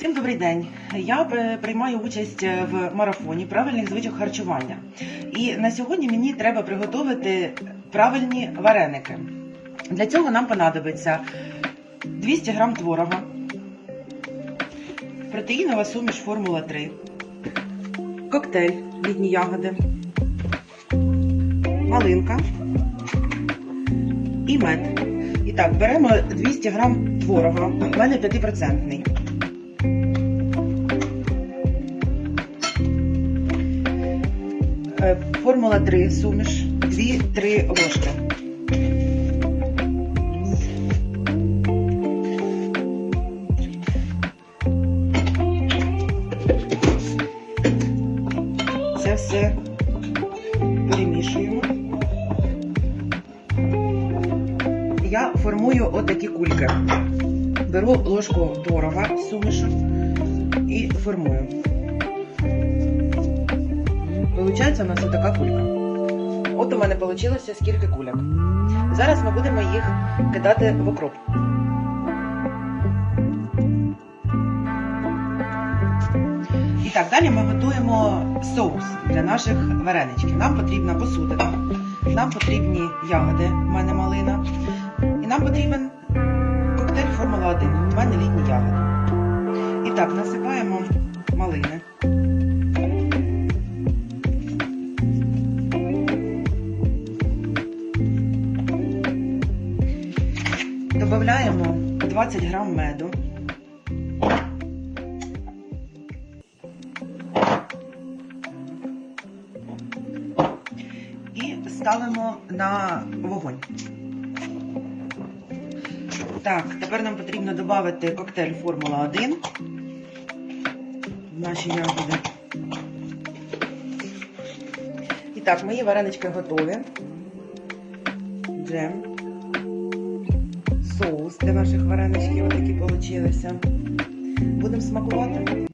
Всім добрий день. Я е, приймаю участь в марафоні правильних звичок харчування. І на сьогодні мені треба приготувати правильні вареники. Для цього нам понадобиться 200 г творога, протеїнова суміш Формула 3, коктейль літні ягоди, малинка і мед. І так, беремо 200 г творога, у мене 5%. Формула 3 суміш 2-3 ложки. Це все перемішуємо. Я формую отакі кульки. Беру ложку творога сумішу і формую. Получається у нас отака кулька. От у мене вийшло скільки кульок. Зараз ми будемо їх кидати в окроп. І так, далі ми готуємо соус для наших вареничків. Нам потрібна посудина, нам потрібні ягоди, в мене малина. І нам потрібен коктейль Формула 1. У мене літні ягоди. І так, насипаємо малини. Добавляємо 20 грам меду. І ставимо на вогонь. Так, тепер нам потрібно додати коктейль Формула 1 в наші ягоди. І так, мої варенички готові. Джем. Соус для наших вареничків, отакі получилися. Будемо смакувати.